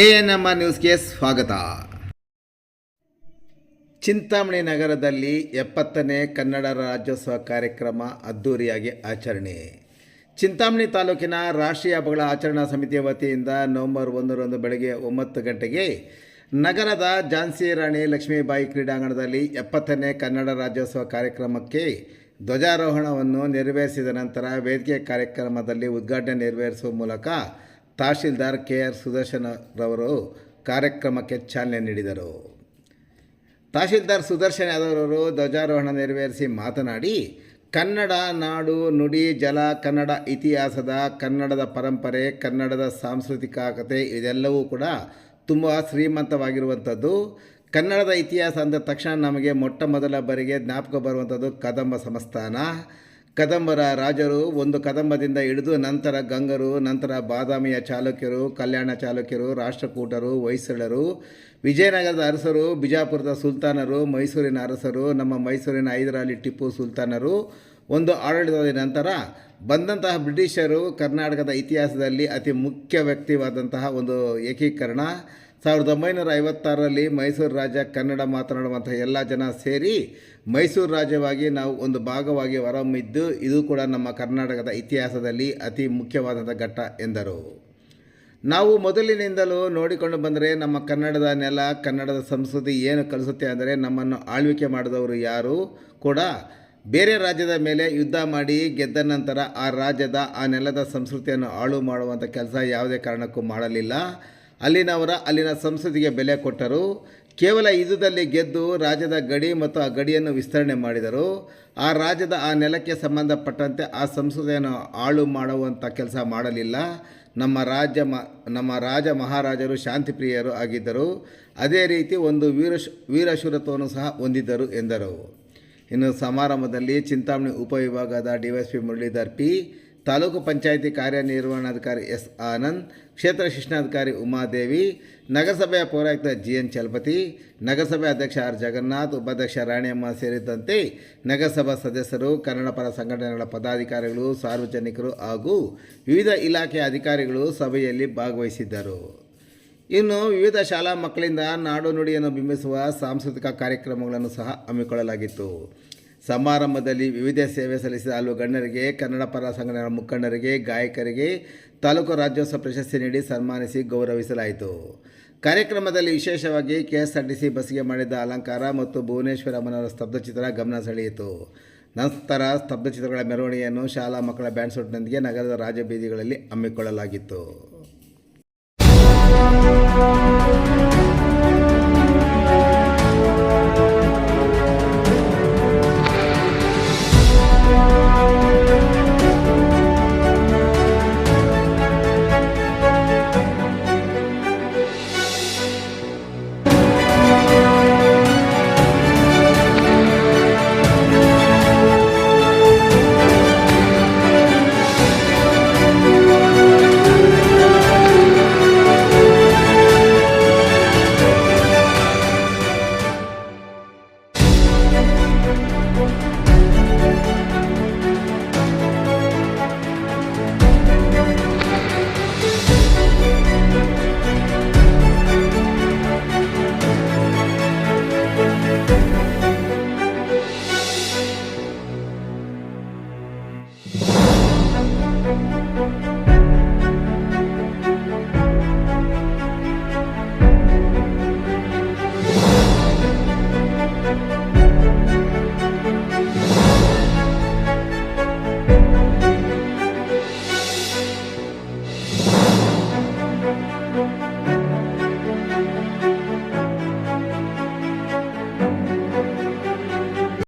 A N M R ನ್ಯೂಸ್ಗೆ ಸ್ವಾಗತ. ಚಿಂತಾಮಣಿ ನಗರದಲ್ಲಿ ಎಪ್ಪತ್ತನೇ ಕನ್ನಡ ರಾಜ್ಯೋತ್ಸವ ಕಾರ್ಯಕ್ರಮ ಅದ್ಧೂರಿಯಾಗಿ ಆಚರಣೆ. ಚಿಂತಾಮಣಿ ತಾಲೂಕಿನ ರಾಷ್ಟ್ರೀಯ ಹಬ್ಬಗಳ ಆಚರಣಾ ಸಮಿತಿಯ ವತಿಯಿಂದ ನವೆಂಬರ್ ಒಂದರಂದು ಬೆಳಗ್ಗೆ ಒಂಬತ್ತು ಗಂಟೆಗೆ ನಗರದ ಝಾನ್ಸಿ ರಾಣಿ ಲಕ್ಷ್ಮೀಬಾಯಿ ಕ್ರೀಡಾಂಗಣದಲ್ಲಿ ಎಪ್ಪತ್ತನೇ ಕನ್ನಡ ರಾಜ್ಯೋತ್ಸವ ಕಾರ್ಯಕ್ರಮಕ್ಕೆ ಧ್ವಜಾರೋಹಣವನ್ನು ನೆರವೇರಿಸಿದ ನಂತರ ವೇದಿಕೆ ಕಾರ್ಯಕ್ರಮದಲ್ಲಿ ಉದ್ಘಾಟನೆ ನೆರವೇರಿಸುವ ಮೂಲಕ ತಹಶೀಲ್ದಾರ್ ಕೆ ಆರ್ ಸುದರ್ಶನರವರು ಕಾರ್ಯಕ್ರಮಕ್ಕೆ ಚಾಲನೆ ನೀಡಿದರು. ತಹಶೀಲ್ದಾರ್ ಸುದರ್ಶನ್ ಯಾದವ್ರವರು ಧ್ವಜಾರೋಹಣ ನೆರವೇರಿಸಿ ಮಾತನಾಡಿ, ಕನ್ನಡ ನಾಡು ನುಡಿ ಜಲ, ಕನ್ನಡ ಇತಿಹಾಸದ, ಕನ್ನಡದ ಪರಂಪರೆ, ಕನ್ನಡದ ಸಾಂಸ್ಕೃತಿಕ ಕತೆ ಇದೆಲ್ಲವೂ ಕೂಡ ತುಂಬ ಶ್ರೀಮಂತವಾಗಿರುವಂಥದ್ದು. ಕನ್ನಡದ ಇತಿಹಾಸ ಅಂದ ತಕ್ಷಣ ನಮಗೆ ಮೊಟ್ಟ ಮೊದಲ ಬಾರಿಗೆ ಜ್ಞಾಪಕ ಬರುವಂಥದ್ದು ಕದಂಬ ಸಂಸ್ಥಾನ. ಕದಂಬರ ರಾಜರು ಒಂದು ಕದಂಬದಿಂದ ಹಿಡಿದು ನಂತರ ಗಂಗರು, ನಂತರ ಬಾದಾಮಿಯ ಚಾಲುಕ್ಯರು, ಕಲ್ಯಾಣ ಚಾಲುಕ್ಯರು, ರಾಷ್ಟ್ರಕೂಟರು ಹೊಯ್ಸಳರು ವಿಜಯನಗರದ ಅರಸರು, ಬಿಜಾಪುರದ ಸುಲ್ತಾನರು, ಮೈಸೂರಿನ ಅರಸರು, ನಮ್ಮ ಮೈಸೂರಿನ ಹೈದರಾಲಿ ಟಿಪ್ಪು ಸುಲ್ತಾನರು ಒಂದು ಆಡಳಿತದ ನಂತರ ಬಂದಂತಹ ಬ್ರಿಟಿಷರು ಕರ್ನಾಟಕದ ಇತಿಹಾಸದಲ್ಲಿ ಅತಿ ಮುಖ್ಯ ವ್ಯಕ್ತಿವಾದಂತಹ ಒಂದು ಏಕೀಕರಣ. ಸಾವಿರದ ಒಂಬೈನೂರ ಐವತ್ತಾರರಲ್ಲಿ ಮೈಸೂರು ರಾಜ್ಯ ಕನ್ನಡ ಮಾತನಾಡುವಂಥ ಎಲ್ಲ ಜನ ಸೇರಿ ಮೈಸೂರು ರಾಜ್ಯವಾಗಿ ನಾವು ಒಂದು ಭಾಗವಾಗಿ ಹೊರಹೊಮ್ಮಿದ್ದು, ಇದು ಕೂಡ ನಮ್ಮ ಕರ್ನಾಟಕದ ಇತಿಹಾಸದಲ್ಲಿ ಅತಿ ಮುಖ್ಯವಾದಂಥ ಘಟ್ಟ ಎಂದರು. ನಾವು ಮೊದಲಿನಿಂದಲೂ ನೋಡಿಕೊಂಡು ಬಂದರೆ ನಮ್ಮ ಕನ್ನಡದ ನೆಲ, ಕನ್ನಡದ ಸಂಸ್ಕೃತಿ ಏನು ಕಲಿಸುತ್ತೆ ಅಂದರೆ ನಮ್ಮನ್ನು ಆಳ್ವಿಕೆ ಮಾಡಿದವರು ಯಾರು ಕೂಡ ಬೇರೆ ರಾಜ್ಯದ ಮೇಲೆ ಯುದ್ಧ ಮಾಡಿ ಗೆದ್ದ ನಂತರ ಆ ರಾಜ್ಯದ ಆ ನೆಲದ ಸಂಸ್ಕೃತಿಯನ್ನು ಹಾಳು ಮಾಡುವಂಥ ಕೆಲಸ ಯಾವುದೇ ಕಾರಣಕ್ಕೂ ಮಾಡಲಿಲ್ಲ. ಅಲ್ಲಿನವರ ಅಲ್ಲಿನ ಸಂಸ್ಕೃತಿಗೆ ಬೆಲೆ ಕೊಟ್ಟರು. ಕೇವಲ ಯುದ್ಧದಲ್ಲಿ ಗೆದ್ದು ರಾಜ್ಯದ ಗಡಿ ಮತ್ತು ಆ ಗಡಿಯನ್ನು ವಿಸ್ತರಣೆ ಮಾಡಿದರು. ಆ ರಾಜ್ಯದ ಆ ನೆಲಕ್ಕೆ ಸಂಬಂಧಪಟ್ಟಂತೆ ಆ ಸಂಸ್ಕೃತಿಯನ್ನು ಹಾಳು ಮಾಡುವಂಥ ಕೆಲಸ ಮಾಡಲಿಲ್ಲ. ನಮ್ಮ ರಾಜ್ಯ ಮ, ನಮ್ಮ ರಾಜ ಮಹಾರಾಜರು ಶಾಂತಿಪ್ರಿಯರು ಆಗಿದ್ದರು. ಅದೇ ರೀತಿ ಒಂದು ವೀರ ವೀರಶೂರತ್ವವನ್ನು ಸಹ ಹೊಂದಿದ್ದರು ಎಂದರು. ಇನ್ನು ಸಮಾರಂಭದಲ್ಲಿ ಚಿಂತಾಮಣಿ ಉಪವಿಭಾಗದ ಡಿವೈಎಸ್ಪಿ ಮುರಳೀಧರ್ ಪಿ, ತಾಲೂಕು ಪಂಚಾಯಿತಿ ಕಾರ್ಯನಿರ್ವಹಣಾಧಿಕಾರಿ ಎಸ್ ಆನಂದ್, ಕ್ಷೇತ್ರ ಶಿಕ್ಷಣಾಧಿಕಾರಿ ಉಮಾದೇವಿ, ನಗರಸಭೆಯ ಪೌರಾಯುಕ್ತ ಜಿ ಎನ್ ಚಲಪತಿ, ನಗರಸಭೆ ಅಧ್ಯಕ್ಷ ಆರ್ ಜಗನ್ನಾಥ್, ಉಪಾಧ್ಯಕ್ಷ ರಾಣಿಯಮ್ಮ ಸೇರಿದಂತೆ ನಗರಸಭಾ ಸದಸ್ಯರು ಕನ್ನಡ ಪರ ಸಂಘಟನೆಗಳ ಪದಾಧಿಕಾರಿಗಳು, ಸಾರ್ವಜನಿಕರು ಹಾಗೂ ವಿವಿಧ ಇಲಾಖೆಯ ಅಧಿಕಾರಿಗಳು ಸಭೆಯಲ್ಲಿ ಭಾಗವಹಿಸಿದ್ದರು. ಇನ್ನು ವಿವಿಧ ಶಾಲಾ ಮಕ್ಕಳಿಂದ ನಾಡು ನುಡಿಯನ್ನು ಬಿಂಬಿಸುವ ಸಾಂಸ್ಕೃತಿಕ ಕಾರ್ಯಕ್ರಮಗಳನ್ನು ಸಹ ಹಮ್ಮಿಕೊಳ್ಳಲಾಗಿತ್ತು. ಸಮಾರಂಭದಲ್ಲಿ ವಿವಿಧ ಸೇವೆ ಸಲ್ಲಿಸಿದ ಹಲವು ಗಣ್ಯರಿಗೆ ಕನ್ನಡ ಪರ ಸಂಘಟನೆಗಳ ಮುಖಂಡರಿಗೆ, ಗಾಯಕರಿಗೆ ತಾಲೂಕು ರಾಜ್ಯೋತ್ಸವ ಪ್ರಶಸ್ತಿ ನೀಡಿ ಸನ್ಮಾನಿಸಿ ಗೌರವಿಸಲಾಯಿತು. ಕಾರ್ಯಕ್ರಮದಲ್ಲಿ ವಿಶೇಷವಾಗಿ ಕೆ ಎಸ್ ಆರ್ ಬಸ್ಗೆ ಮಾಡಿದ ಅಲಂಕಾರ ಮತ್ತು ಭುವನೇಶ್ವರ ಅಮ್ಮನವರ ಸ್ತಬ್ಧಚಿತ್ರ ಗಮನ ಸೆಳೆಯಿತು. ನಂತರ ಸ್ತಬ್ಧಚಿತ್ರಗಳ ಮೆರವಣಿಗೆಯನ್ನು ಶಾಲಾ ಮಕ್ಕಳ ಬ್ಯಾಂಡ್ ಸೂಟ್ನೊಂದಿಗೆ ನಗರದ ರಾಜಬೀದಿಗಳಲ್ಲಿ ಹಮ್ಮಿಕೊಳ್ಳಲಾಗಿತ್ತು.